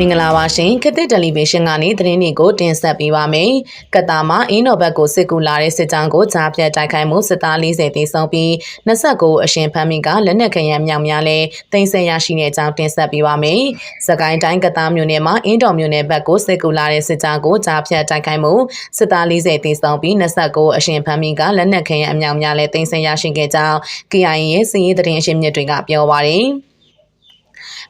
မင်္ဂလာပါရှင်ခေတ်သစ်တယ်လီဗီရှင်းကနေသတင်းတွေကိုတင်ဆက်ပေးပါမယ်။ကတာမှာအင်းတော်ဘက်ကိုစစ်ကူလာတဲ့စစ်ကြောင်းကိုကြားပြတ်တိုက်ခိုက်မှုစစ်သား40တေဆုံးပြီး29အရှင်ဖမ်းမိကလက်နက်ခရံမြောင်များလဲတင်ဆက်ရရှိတဲ့အကြောင်းတင်ဆက်ပေးပါမယ်။စကိုင်းတိုင်းကတာမြို့နယ်မှာအင်းတော်မြို့နယ်ဘက်ကိုစစ်ကူလာတဲ့စစ်ကြောင်းကိုကြားပြတ်တိုက်ခိုက်မှုစစ်သား40တေဆုံးပြီး29အရှင်ဖမ်းမိကလက်နက်ခရံအမြောင်များလဲတင်ဆက်ရရှိခဲ့ကြောင်း KIA ရဲ့စီးရေးသတင်းအရှင်းမြစ်တွေကပြောပါရယ်။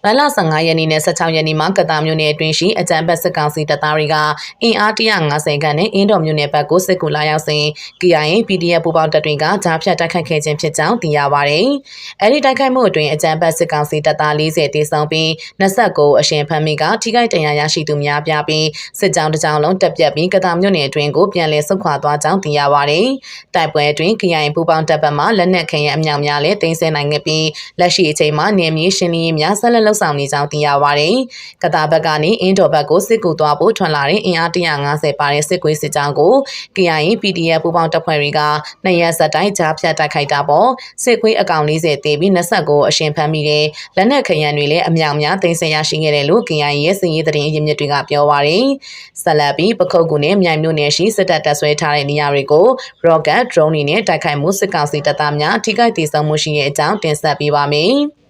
မလ15ရက်နေ့နဲ့16ရက်နေ့မှာကတာမြို့နယ်အတွင်းရှိအကြံဘက်စစ်ကောင်စီတပ်သားတွေကအင်အား150ခန့်နဲ့အင်းတော်မြို့နယ်ဘက်ကိုစစ်ကူလာရောက်စဉ် KIA PDF ပူးပေါင်းတပ်တွေကကြားဖြတ်တိုက်ခိုက်ခဲ့ခြင်းဖြစ်ကြောင်းသိရပါတယ်။အဲဒီတိုက်ခိုက်မှုအတွင်းအကြံဘက်စစ်ကောင်စီတပ်သား40တေဆုံးပြီး29အရှင်ဖမ်းမိကထိခိုက်ဒဏ်ရာရရှိသူများပြားပြီးစစ်ကြောင်းတစ်ကြောင်းလုံးတက်ပြတ်ပြီးကတာမြို့နယ်အတွင်းကိုပြန်လည်ဆုတ်ခွာသွားကြောင်းသိရပါတယ်။တိုက်ပွဲအတွင်း KIA ပူးပေါင်းတပ်ဘက်မှလက်နက်ခဲယံအမြောက်များလည်းတင်ဆက်နိုင်ခဲ့ပြီးလက်ရှိအချိန်မှာနေမြေရှင်းလင်းရေးများဆက်လက်လှုပ်ဆောင်နေကြောင်းသိရပါတယ်။ကတာဘက်ကနေအင်းတော်ဘက်ကိုစစ်ကူသွားဖို့ထွန်လာတဲ့အင်အား150ပါတဲ့စစ်ကွေးစစ်ကြောင်းကို KIA PDF ပူးပေါင်းတပ်ဖွဲ့တွေကနှစ်ရက်ဆက်တိုင်းကြားဖြတ်တိုက်ခိုက်တာပေါ့စစ်ကွေးအကောင်40တေးပြီး29အရှင်ဖမ်းမိတဲ့လက်နက်ခရံတွေလည်းအမြောက်များသိမ်းဆည်းရရှိခဲ့တယ်လို့ KIA ရဲ့စစ်ရေးသတင်းအရင်းမြစ်တွေကပြောပါတယ်။ဆက်လက်ပြီးပခုတ်ကူနဲ့မြိုင်မြို့နယ်ရှိစစ်တပ်တပ်ဆွဲထားတဲ့နေရာတွေကို rocket drone တွေနဲ့တိုက်ခိုက်မှုစစ်ကောင်စီတပ်သားများထိခိုက်ဒေဆုံးမှုရှိတဲ့အကြောင်းတင်ဆက်ပေးပါမယ်။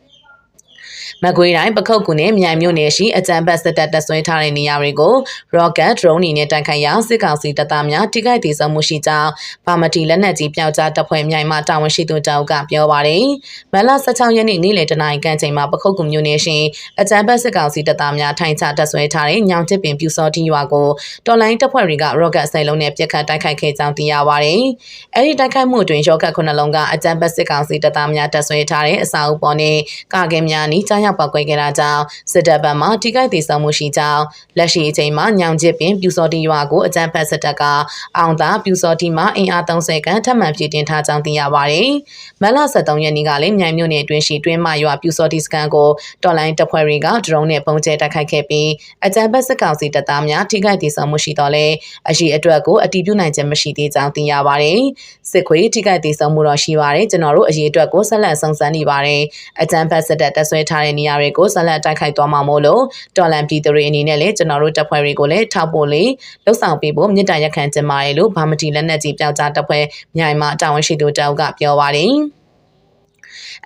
မကွေးတိုင်းပခုတ်ကူနဲ့မြိုင်မြို့နယ်ရှိအကြံဘတ်စစ်တပ်တပ်ဆွဲထားတဲ့နေရာတွေကို rocket drone တွေနဲ့တိုက်ခိုက်ရာစစ်ကောင်စီတပ်သားများထိခိုက်ဒေဆုံးမှုရှိကြောင်းဗမာတီလက်နက်ကြီးပျောက်ကြားတပ်ဖွဲ့မြိုင်မှတာဝန်ရှိသူတောက်ကပြောပါတယ်။မလ16ရက်နေ့နေ့လယ်တနာရီခန့်ချိန်မှာပခုတ်ကူမြို့နယ်ရှိအကြံဘတ်စစ်ကောင်စီတပ်သားများထိုင်ချတပ်ဆွဲထားတဲ့ညောင်တစ်ပင်ပြူစောတီရွာကိုတော်လိုင်းတပ်ဖွဲ့တွေက rocket စိတ်လုံးနဲ့ပစ်ခတ်တိုက်ခိုက်ခဲ့ကြောင်းသိရပါတယ်။အဲဒီတိုက်ခိုက်မှုအတွင်းရော့ကတ်ခုနှလုံးကအကြံဘတ်စစ်ကောင်စီတပ်သားများတပ်ဆွဲထားတဲ့အစာအုပ်ပေါ်နဲ့ကာကင်များနီးကြားရောက်ပောက်ကွဲခဲ့တာကြောင့်စစ်တပ်ဘက်မှထိခိုက်ဒေဆုံးမှုရှိကြောင်းလက်ရှိအချိန်မှာညောင်ချစ်ပင်ပြူစောတီရွာကိုအကြမ်းဖက်စစ်တပ်ကအောင်သာပြူစောတီမှာအင်အား30ခန့်ထပ်မံပြည်တင်ထားကြောင်းသိရပါတယ်။မလ73ရက်နေ့ကလည်းမြိုင်မြို့နယ်အတွင်းရှိတွင်းမရွာပြူစောတီစကန်ကိုတော်လိုင်းတပ်ဖွဲ့တွေကဒရုန်းနဲ့ပုံကျဲတိုက်ခိုက်ခဲ့ပြီးအကြမ်းဖက်စစ်ကောင်စီတပ်သားများထိခိုက်ဒေဆုံးမှုရှိတော့လဲအရှိအတွက်ကိုအတီးပြုနိုင်ခြင်းမရှိသေးကြောင်းသိရပါတယ်။စစ်ခွေထိခိုက်ဒေဆုံးမှုတော့ရှိပါတယ်ကျွန်တော်တို့အရေးအတွက်ကိုဆက်လက်စုံစမ်းနေပါတယ်။အကြမ်းဖက်စစ်တပ်တပ်ဆွဲထားတဲ့နေရာတွေကိုဆက်လက်တိုက်ခိုက်သွားမှာမို့လို့တော်လန်ပြည်သူတွေအနေနဲ့လည်းကျွန်တော်တို့တပ်ဖွဲ့တွေကိုလည်းထောက်ပို့လေးလှုပ်ဆောင်ပေးဖို့မြစ်တာရက်ခံချင်ပါတယ်လို့ဗာမတီလက်နက်ကြီးပျောက်ကြားတပ်ဖွဲ့မြိုင်မှာတာဝန်ရှိသူတအုပ်ကပြောပါတယ်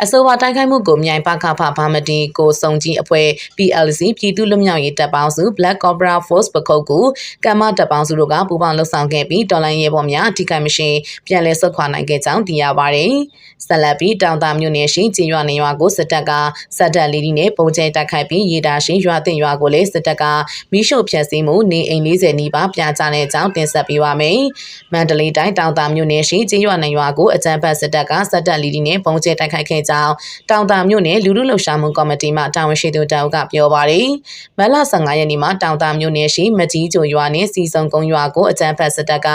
အဆိုပါတိုက်ခိုက်မှုကိုမြိုင်ပခဖဘာမတီကိုစုံကြီးအဖွဲ့ PLC ပြည်သူ့လွတ်မြောက်ရေးတပ်ပေါင်းစု Black Cobra Force ပခုတ်ကူကမ္မတပ်ပေါင်းစုတို့ကပူးပေါင်းလှုပ်ဆောင်ခဲ့ပြီးတော်လိုင်းရဲဘော်များအထိကိမရှိပြန်လည်ဆုတ်ခွာနိုင်ခဲ့ကြောင်းသိရပါတယ်။ဆက်လက်ပြီးတောင်တာမြို့နယ်ရှိကျင်းရွာနေရွာကိုစစ်တပ်ကစက်တပ်လီဒီနဲ့ပုံကျဲတိုက်ခိုက်ပြီးရေတာရှိရွာတင်ရွာကိုလည်းစစ်တပ်ကမိရှုဖျက်ဆီးမှုနေအိမ်40နီးပါးပြကြတဲ့အကြောင်းတင်ဆက်ပေးပါမယ်။မန္တလေးတိုင်းတောင်တာမြို့နယ်ရှိကျင်းရွာနေရွာကိုအကြမ်းဖက်စစ်တပ်ကစက်တပ်လီဒီနဲ့ပုံကျဲတိုက်ခိုက်ခဲ့ကြောင်းတောင်တာမြို့နယ်လူလူလှုပ်ရှားမှုကော်မတီမှတာဝန်ရှိသူတောက်ကပြောပါတယ်။မလ15ရက်နေ့မှာတောင်တာမြို့နယ်ရှိမကြီးကျိုရွာနဲ့စီစုံကုန်းရွာကိုအကြမ်းဖက်စစ်တပ်က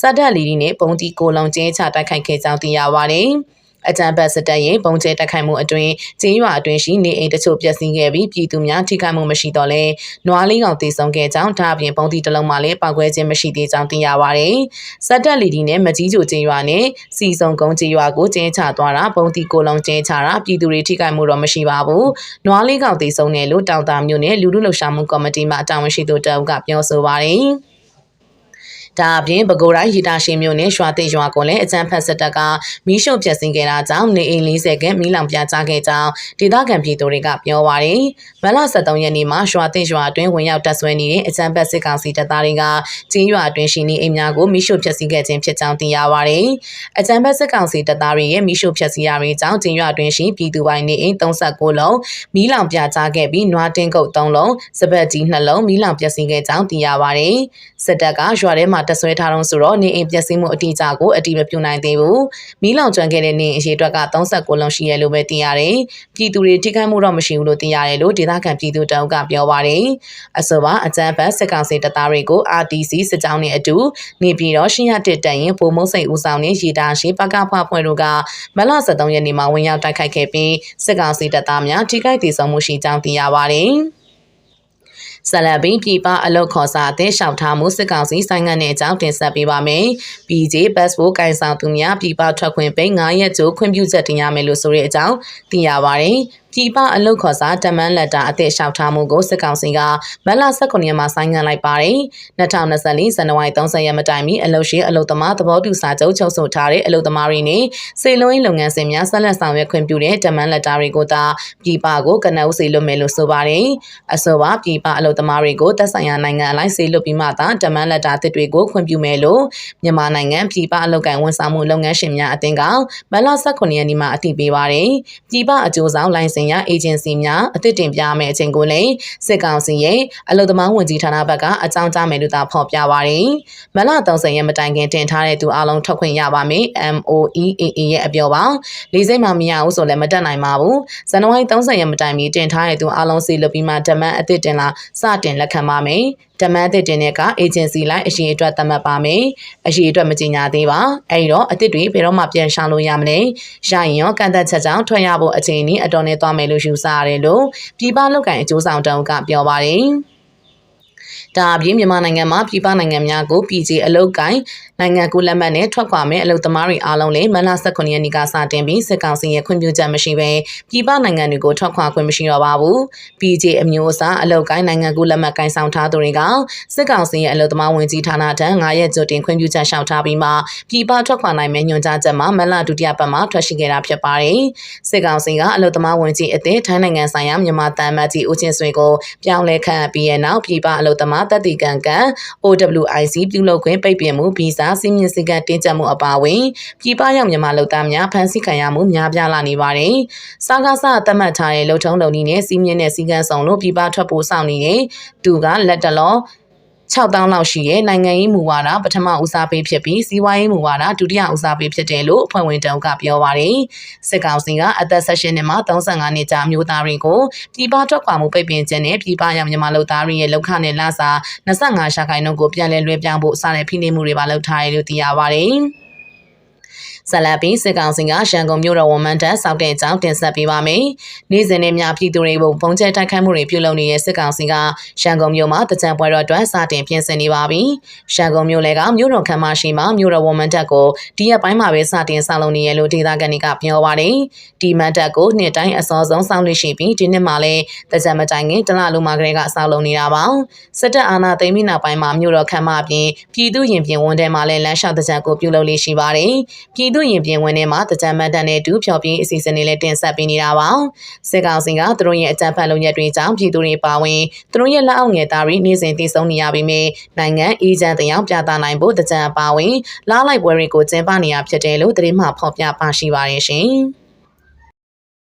စက်တပ်လီဒီနဲ့ပုံတီကိုလုံးကျင်းချတိုက်ခိုက်ခဲ့ကြောင်းသိရပါတယ်။ အကြံဘတ်စစ်တပ်ရဲ့ပုံကျဲတက်ခိုက်မှုအတွင်းကျင်းရွာအတွင်းရှိနေအိမ်တချို့ပျက်စီးခဲ့ပြီးပြည်သူများထိခိုက်မှုမရှိတော့လဲနွားလေးကောင်တည်ဆုံခဲ့ကြောင်းဒါအပြင်ပုံတီတစ်လုံးမှလည်းပောက်ကွဲခြင်းမရှိသေးကြောင်းသိရပါတယ်။စက်တက်လီဒီနဲ့မကြီးကျိုကျင်းရွာနဲ့စီစုံကုန်းကျင်းရွာကိုကျင်းချသွားတာပုံတီကိုလုံးကျင်းချတာပြည်သူတွေထိခိုက်မှုတော့မရှိပါဘူး။နွားလေးကောင်တည်ဆုံတယ်လို့တောင်တာမြို့နယ်လူလူလှုပ်ရှားမှုကော်မတီမှတာဝန်ရှိသူတအုပ်ကပြောဆိုပါတယ်။ ဒါအပြင်ပဲခူးတိုင်းရီတာရှင်မြို့နယ်ရွာတိတ်ရွာကိုလည်းအကြမ်းဖက်စစ်တပ်ကမီးရှို့ဖျက်ဆီးခဲ့တာကြောင့်နေအိမ်40ခန့်မီးလောင်ပြာကျခဲ့ကြောင်းဒေသခံပြည်သူတွေကပြောပါရယ်မလ73ရက်နေ့မှာရွာတိတ်ရွာအတွင်းဝင်ရောက်တပ်ဆွဲနေတဲ့အကြမ်းဖက်စစ်ကောင်စီတပ်သားတွေကကျင်းရွာအတွင်းရှိနေအိမ်များကိုမီးရှို့ဖျက်ဆီးခဲ့ခြင်းဖြစ်ကြောင်းသိရပါရယ်အကြမ်းဖက်စစ်ကောင်စီတပ်သားတွေရဲ့မီးရှို့ဖျက်ဆီးရာတွေကြောင့်ကျင်းရွာအတွင်းရှိပြည်သူပိုင်းနေအိမ်39လုံးမီးလောင်ပြာကျခဲ့ပြီးနွားတင်းကုတ်3လုံးစပတ်ကြီး2လုံးမီးလောင်ပျက်စီးခဲ့ကြောင်းသိရပါရယ်စစ်တပ်ကရွာထဲမှာတပ်ဆွဲထားတော့ဆိုတော့နေအိမ်ပျက်စီးမှုအတိအကျကိုအတိမပြုနိုင်သေးဘူး။မီးလောင်ကျွမ်းခဲ့တဲ့နေအိမ်အရေအတွက်က39လုံးရှိရလို့ပဲသိရတယ်။ပြည်သူတွေထိခိုက်မှုတော့မရှိဘူးလို့သိရတယ်လို့ဒေသခံပြည်သူတအုပ်ကပြောပါတယ်။အဆိုပါအကြမ်းဖက်စစ်ကောင်စီတပ်သားတွေကို RTC စစ်ကြောင်းနဲ့အတူနေပြည်တော်ရှင်းရတစ်တန်ရင်ပုံမုံစိတ်ဦးဆောင်နဲ့ရေတာရှိပကဖဖွဲ့တို့ကမလ73ရက်နေ့မှာဝင်ရောက်တိုက်ခိုက်ခဲ့ပြီးစစ်ကောင်စီတပ်သားများထိခိုက်ဒေဆုံးမှုရှိကြောင်းသိရပါတယ်။ ဆလဘင်းပြည်ပအလုတ်ခေါ်စာအသင်းလျှောက်ထားမှုစစ်ကောင်စီဆိုင်ငံ့တဲ့အကြောင်းတင်ဆက်ပေးပါမယ်။ PJ Passport ကင်ဆောင်သူများပြည်ပထွက်ခွင့်ပိတ်9ရက်ကြိုခွင့်ပြုချက်တင်ရမယ်လို့ဆိုတဲ့အကြောင်းသိရပါတယ်။ပြည်ပအလုတ်ခေါ်စာတမန်လက်တာအသစ်လျှောက်ထားမှုကိုစစ်ကောင်စီကမတ်လ19ရက်မှာဆိုင်းငံ့လိုက်ပါတယ်။2024ဇန်နဝါရီ30ရက်မတိုင်မီအလုတ်ရှိအလုတ်သမားသဘောတူစာချုပ်ချုပ်ဆိုထားတဲ့အလုတ်သမားတွေနဲ့စေလွှင်းလုပ်ငန်းစဉ်များဆက်လက်ဆောင်ရွက်ခွင့်ပြုတဲ့တမန်လက်တာတွေကိုသာပြည်ပကိုကနအုပ်စီလွတ်မယ်လို့ဆိုပါတယ်။အဆိုပါပြည်ပအလုတ်သမားတွေကိုသက်ဆိုင်ရာနိုင်ငံအလိုက်စေလွတ်ပြီးမှသာတမန်လက်တာတစ်တွေကိုခွင့်ပြုမယ်လို့မြန်မာနိုင်ငံပြည်ပအလုတ်ကန်ဝန်ဆောင်မှုလုပ်ငန်းရှင်များအသင်းကမတ်လ19ရက်နေ့မှာအတည်ပြုပါတယ်။ပြည်ပအကျိုးဆောင်လိုင်စင်ရအေဂျင်စီများအသစ်တင်ပြမယ့်အချိန်ကိုလည်းစစ်ကောင်စီရဲ့အလုသမားဝန်ကြီးဌာနဘက်ကအကြောင်းကြားမယ်လို့သာဖော်ပြပါတယ်။မလ30ရက်မတိုင်ခင်တင်ထားတဲ့သူအလုံးထုတ်ခွင့်ရပါမယ်။ MOEAA ရဲ့အပြောပါ။လေးစိတ်မှမရဘူးဆိုလည်းမတက်နိုင်ပါဘူး။ဇန်နဝါရီ30ရက်မတိုင်မီတင်ထားတဲ့သူအလုံးစီလွတ်ပြီးမှဓမ္မအသစ်တင်လာစတင်လက်ခံပါမယ်။ဓမ္မအသစ်တင်တဲ့ကအေဂျင်စီလိုက်အရှိအတွက်သတ်မှတ်ပါမယ်။အရှိအတွက်မကြညာသေးပါ။အဲဒီတော့အသစ်တွေဘယ်တော့မှပြန်ရှောင်လို့ရမလဲ။ရရင်ရောကန့်သက်ချက်ကြောင့်ထွက်ရဖို့အချိန်นี้အတော်နဲ့သွားမယ်လို့ယူဆရတယ်လို့ပြည်ပလောက်ကင်အကျိုးဆောင်တုံးကပြောပါတယ်။ ဒါအပြင်မြန်မာနိုင်ငံမှာပြည်ပနိုင်ငံများကိုပြည်ကြီးအလုတ်ကိုင်းနိုင်ငံကူးလက်မှတ်နဲ့ထွက်ခွာမဲ့အလုတ်သမားတွေအားလုံးလည်းမလ19ရက်နေ့ကစတင်ပြီးစစ်ကောင်စီရဲ့ခွင့်ပြုချက်မရှိဘဲပြည်ပနိုင်ငံတွေကိုထွက်ခွာခွင့်မရှိတော့ပါဘူး။ PJ အမျိုးအစားအလုတ်ကိုင်းနိုင်ငံကူးလက်မှတ်ကိုင်းဆောင်ထားသူတွေကစစ်ကောင်စီရဲ့အလုတ်သမားဝင်ကြီးဌာနထံ9ရက်ကြိုတင်ခွင့်ပြုချက်လျှောက်ထားပြီးမှပြည်ပထွက်ခွာနိုင်မဲ့ညွှန်ကြားချက်မှာမလဒုတိယပတ်မှာထွက်ရှိခဲ့တာဖြစ်ပါတယ်။စစ်ကောင်စီကအလုတ်သမားဝင်ကြီးအသစ်ထိုင်းနိုင်ငံဆိုင်ရာမြန်မာတန်မတ်ကြီးဦးချင်းဆွေကိုပြောင်းလဲခန့်အပ်ပြီးတဲ့နောက်ပြည်ပအလုတ်သမားတပ်တီကန်ကန် OWIC ပြုလုပ်ခွင့်ပိတ်ပင်မှုဗီဇာစီမင်းစည်းကမ်းတင်းကျပ်မှုအပါအဝင်ပြည်ပရောက်မြန်မာလူသားများဖမ်းဆီးခံရမှုများပြားလာနေပါတယ်။စားကားစားသတ်မှတ်ထားတဲ့လုံထုံးလုံနည်းနဲ့စီးမြင့်တဲ့စည်းကမ်းဆောင်လို့ပြည်ပထွက်ဖို့စောင့်နေတဲ့သူကလက်တလော 6000လောက်ရှိရဲ့နိုင်ငံရေးမူဝါဒပထမဦးစားပေးဖြစ်ပြီးစီးပွားရေးမူဝါဒဒုတိယဦးစားပေးဖြစ်တယ်လို့အဖွဲ့ဝင်တုံးကပြောပါတယ်။စစ်ကောင်စီကအသက်16နှစ်မှ35နှစ်ကြာမျိုးသားတွေကိုပြည်ပထွက်ခွာမှုပိတ်ပင်ခြင်းနဲ့ပြည်ပရောက်မြန်မာလူသားတွေရဲ့လောက်ခနဲ့လစာ25ရှာခိုင်နှုန်းကိုပြန်လည်လွှဲပြောင်းဖို့စတဲ့ဖိနှိပ်မှုတွေပါလုပ်ထားတယ်လို့သိရပါတယ်။ ဇလပီစစ်ကောင်စီကရန်ကုန်မြို့တော်ဝန်မှန်တပ်စောက်တဲ့အကြောင်းတင်ဆက်ပေးပါမယ်။နေ့စဉ်နဲ့များပြည်သူတွေကိုပုံကျဲတိုက်ခိုက်မှုတွေပြုလုပ်နေတဲ့စစ်ကောင်စီကရန်ကုန်မြို့မှာတကြံပွဲတော်အတွက်စတင်ပြင်ဆင်နေပါပြီ။ရန်ကုန်မြို့လေကမြို့တော်ခမ်းမရှိမှာမြို့တော်ဝန်မှန်တပ်ကိုဒီရက်ပိုင်းမှာပဲစတင်ဆောက်လုပ်နေရလို့ဒေသခံတွေကပြောပါတယ်။ဒီမှန်တပ်ကိုနှစ်တိုင်းအစောဆုံးစောင့်လို့ရှိပြီးဒီနှစ်မှာလည်းတကြံမတိုင်ခင်တလလုံးမှာကလေးကဆောက်လုပ်နေတာပါ။စစ်တပ်အာဏာသိမ်းပြီးနောက်ပိုင်းမှာမြို့တော်ခမ်းမအပြင်ပြည်သူရင်ပြင်ဝန်ထဲမှာလည်းလမ်းလျှောက်တကြံကိုပြုလုပ်လေးရှိပါတယ်။ပြည်သူရင်ပြင်ဝင်ထဲမှာတကြံမတ်တန်နဲ့တူဖျော်ပြင်းအစီအစဉ်တွေလည်းတင်ဆက်ပေးနေတာပါစစ်ကောင်စီကသူတို့ရဲ့အကြမ်းဖက်လုပ်ရက်တွေကြောင့်ပြည်သူတွေပါဝင်သူတို့ရဲ့လက်အောက်ငယ်သားတွေနေ့စဉ်တည်ဆုံနေရပြီးမြဲနိုင်ငံအေဂျင့်တရားပြသနိုင်ဖို့တကြံပါဝင်လားလိုက်ပွဲတွေကိုကျင်းပနေရဖြစ်တယ်လို့သတင်းမှဖော်ပြပါရှိပါတယ်ရှင်